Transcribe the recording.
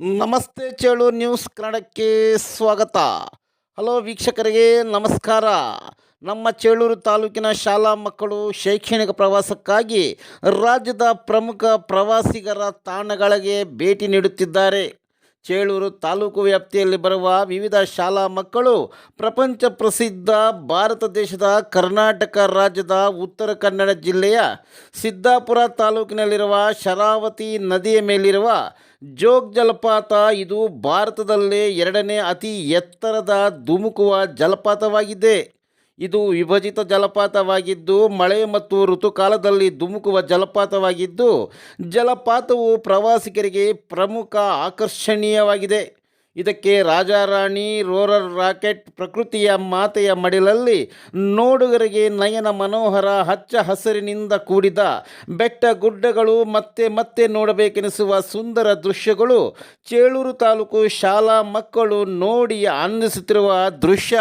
ನಮಸ್ತೆ ಚೇಳು ನ್ಯೂಸ್ ಕನ್ನಡಕ್ಕೆ ಸ್ವಾಗತ. ಹಲೋ ವೀಕ್ಷಕರಿಗೆ ನಮಸ್ಕಾರ. ನಮ್ಮ ಚೇಳೂರು ತಾಲೂಕಿನ ಶಾಲಾ ಮಕ್ಕಳು ಶೈಕ್ಷಣಿಕ ಪ್ರವಾಸಕ್ಕಾಗಿ ರಾಜ್ಯದ ಪ್ರಮುಖ ಪ್ರವಾಸಿಗರ ತಾಣಗಳಿಗೆ ಭೇಟಿ ನೀಡುತ್ತಿದ್ದಾರೆ. ಚೇಳೂರು ತಾಲೂಕು ವ್ಯಾಪ್ತಿಯಲ್ಲಿ ಬರುವ ವಿವಿಧ ಶಾಲಾ ಮಕ್ಕಳು ಪ್ರಪಂಚ ಪ್ರಸಿದ್ಧ ಭಾರತ ದೇಶದ ಕರ್ನಾಟಕ ರಾಜ್ಯದ ಉತ್ತರ ಕನ್ನಡ ಜಿಲ್ಲೆಯ ಸಿದ್ದಾಪುರ ತಾಲೂಕಿನಲ್ಲಿರುವ ಶರಾವತಿ ನದಿಯ ಮೇಲಿರುವ ಜೋಗ್ ಜಲಪಾತ ಇದು ಭಾರತದಲ್ಲೇ ಎರಡನೇ ಅತಿ ಎತ್ತರದ ಧುಮುಕುವ ಜಲಪಾತವಾಗಿದೆ. ಇದು ವಿಭಜಿತ ಜಲಪಾತವಾಗಿದ್ದು, ಮಳೆ ಮತ್ತು ಋತುಕಾಲದಲ್ಲಿ ಧುಮುಕುವ ಜಲಪಾತವಾಗಿದ್ದು, ಜಲಪಾತವು ಪ್ರವಾಸಿಗರಿಗೆ ಪ್ರಮುಖ ಆಕರ್ಷಣೀಯವಾಗಿದೆ. ಇದಕ್ಕೆ ರಾಜಾರಾಣಿ ರೋರರ್ ರಾಕೆಟ್ ಪ್ರಕೃತಿಯ ಮಾತೆಯ ಮಡಿಲಲ್ಲಿ ನೋಡುಗರಿಗೆ ನಯನ ಮನೋಹರ ಹಚ್ಚ ಹಸಿರಿನಿಂದ ಕೂಡಿದ ಬೆಟ್ಟ ಗುಡ್ಡಗಳು ಮತ್ತೆ ಮತ್ತೆ ನೋಡಬೇಕೆನಿಸುವ ಸುಂದರ ದೃಶ್ಯಗಳು ಚೇಳೂರು ತಾಲೂಕು ಶಾಲಾ ಮಕ್ಕಳು ನೋಡಿ ಆನಂದಿಸುತ್ತಿರುವ ದೃಶ್ಯ.